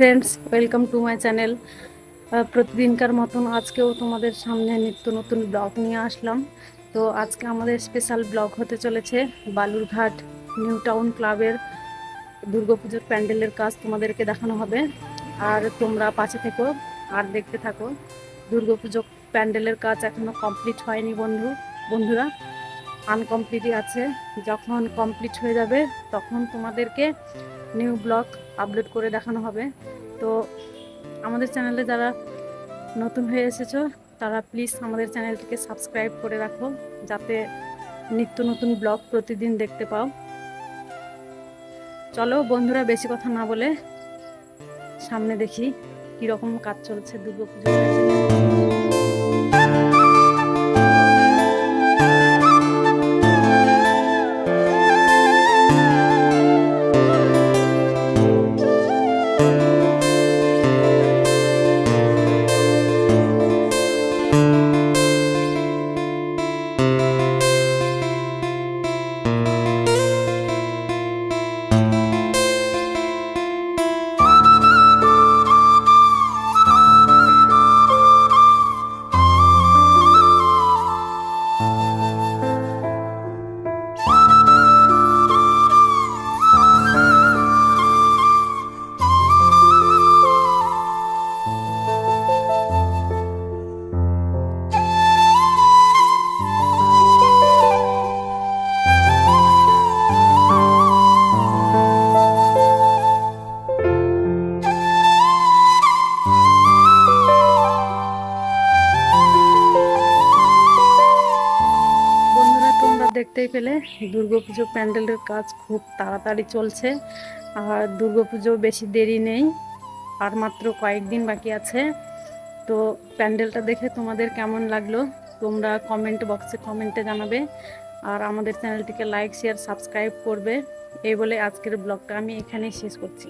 Friends welcome to my channel প্রতিদিনকার মতন আজকেও তোমাদের সামনে নিত্য নতুন ব্লগ নিয়ে আসলাম। তো আজকে আমাদের স্পেশাল ব্লগ হতে চলেছে বালুরঘাট নিউ টাউন ক্লাবের দুর্গাপুজোর প্যান্ডেলের কাজ তোমাদেরকে দেখানো হবে। আর তোমরা পাশে থেকো, আর দেখতে থাকো। দুর্গাপুজো প্যান্ডেলের কাজ এখনও কমপ্লিট হয়নি বন্ধু, বন্ধুরা। আনকমপ্লিটই আছে। যখন কমপ্লিট হয়ে যাবে, তখন তোমাদেরকে নিউ ব্লগ আপলোড করে দেখানো হবে। তো আমাদের চ্যানেলে যারা নতুন হয়ে এসেছ, তারা প্লিজ আমাদের চ্যানেলটিকে সাবস্ক্রাইব করে রাখো, যাতে নিত্য নতুন ব্লগ প্রতিদিন দেখতে পাও। চলো বন্ধুরা, বেশি কথা না বলে সামনে দেখি কীরকম কাজ চলছে দুর্গা দেখতেই পেলে দুর্গাপুজো প্যান্ডেলের কাজ খুব তাড়াতাড়ি চলছে। আর দুর্গাপুজো বেশি দেরি নেই, আর মাত্র কয়েকদিন বাকি আছে। তো প্যান্ডেলটা দেখে তোমাদের কেমন লাগল? তোমরা কমেন্ট বক্সে কমেন্টে জানাবে। আর আমাদের চ্যানেলটিকে লাইক শেয়ার সাবস্ক্রাইব করবে। এই বলে আজকের ব্লগটা আমি এখানেই শেষ করছি।